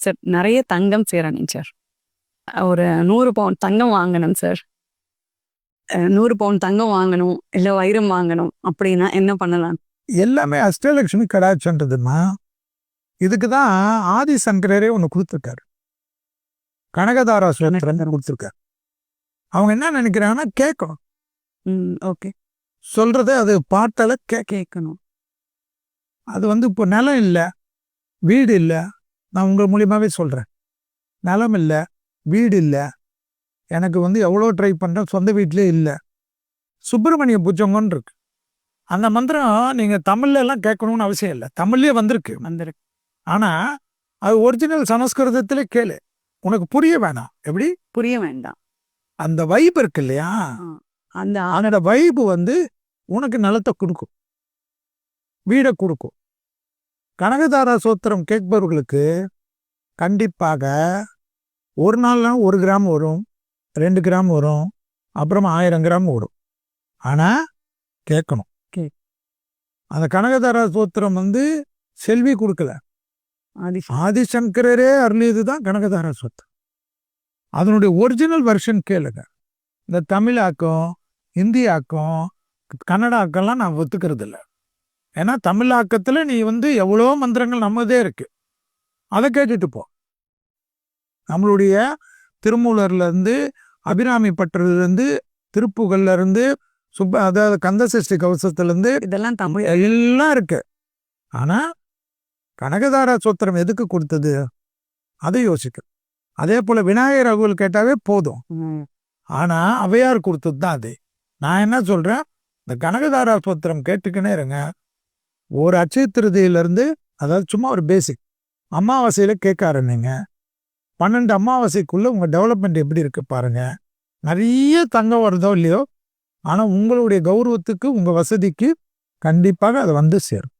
Sir நிறைய தங்கம் சேரணும் sir ஒரு நூறு பவுன் தங்கம் வாங்கணும் சார் நூறு பவுன் தங்கம் வாங்கணும் இல்லை வைரம் வாங்கணும் அப்படின்னா என்ன பண்ணலாம்? எல்லாமே அஷ்டலட்சுமி கடாட்சன்றதுமா? இதுக்கு தான் ஆதிசங்கரரே ஒன்று கொடுத்துருக்காரு. கனகதாரா சுரேந்திரன் கொடுத்துருக்காரு. அவங்க என்ன நினைக்கிறாங்கன்னா கேட்கணும். ம் ஓகே. சொல்றத அது பாட்டால கே கேட்கணும். அது வந்து இப்போ நிலம் இல்லை வீடு இல்லை நான் உங்கள் மூலியமாகவே சொல்கிறேன் நிலம் இல்லை வீடு இல்லை எனக்கு வந்து எவ்வளோ ட்ரை பண்ணுறேன் சொந்த வீட்டிலே இல்லை. சுப்பிரமணிய புஜங்கன்னு இருக்கு. அந்த மந்திரம் நீங்கள் தமிழ்ல எல்லாம் கேட்கணும்னு அவசியம் இல்லை. தமிழ்லேயே வந்திருக்கு. வந்திருக்கு. ஆனால் அது ஒரிஜினல் சமஸ்கிருதத்திலே கேளு. உனக்கு புரிய வேணாம். எப்படி? புரிய வேண்டாம். அந்த வைப் இருக்கு இல்லையா? அந்த அந்த வைப்பு வந்து உனக்கு நிலத்தை கொடுக்கும். வீடை கொடுக்கும். கனகதாரா சோத்திரம் கேட்பவர்களுக்கு கண்டிப்பாக ஒரு நாள்னா ஒரு கிராம் வரும் ரெண்டு கிராம் வரும் அப்புறம் ஆயிரம் கிராம் வரும் ஆனால் கேட்கணும். அந்த கனகதாரா சோத்திரம் வந்து செல்வி கொடுக்கல. ஆதி ஆதிசங்கரரே அருளியது தான் கனகதாரா சோத்திரம். அதனுடைய ஒரிஜினல் வெர்ஷன் கேளுங்க. இந்த தமிழாக்கம் இந்தியாக்கம் கன்னடாக்கம்லாம் நான் ஒத்துக்கிறது இல்லை ஏன்னா தமிழாக்கத்தில் நீ வந்து எவ்வளோ மந்திரங்கள் நம்மதே இருக்கு. அதை கேட்டுட்டு போ. நம்மளுடைய திருமூலர்ல இருந்து அபிராமி பட்டர்லேருந்து திருப்புகள்ல இருந்து சுப்ப அதாவது கந்தசஷ்டி கவசத்துலேருந்து இதெல்லாம் தமிழ். எல்லாம் இருக்கு. ஆனா கனகதாரா சூத்திரம் எதுக்கு கொடுத்தது? அதை யோசிக்க. அதே போல விநாயகர் அகவல் கேட்டாவே போதும். ம், ஆனா அவையார் கொடுத்தது தான் அது. நான் என்ன சொல்றேன்? இந்த கனகதாரா சூத்திரம் கேட்டுக்கினே இருங்க. ஒரு அச்சய திருதியிலேருந்து அதாவது சும்மா ஒரு பேசிக் அமாவாசையில் கேட்க ஆரம்பிங்க. பன்னெண்டு அமாவாசைக்குள்ளே உங்கள் டெவலப்மெண்ட் எப்படி இருக்கு பாருங்க. நிறைய தங்கம் வருதோ இல்லையோ ஆனால் உங்களுடைய கௌரவத்துக்கு உங்கள் வசதிக்கு கண்டிப்பாக அது வந்து சேரும்.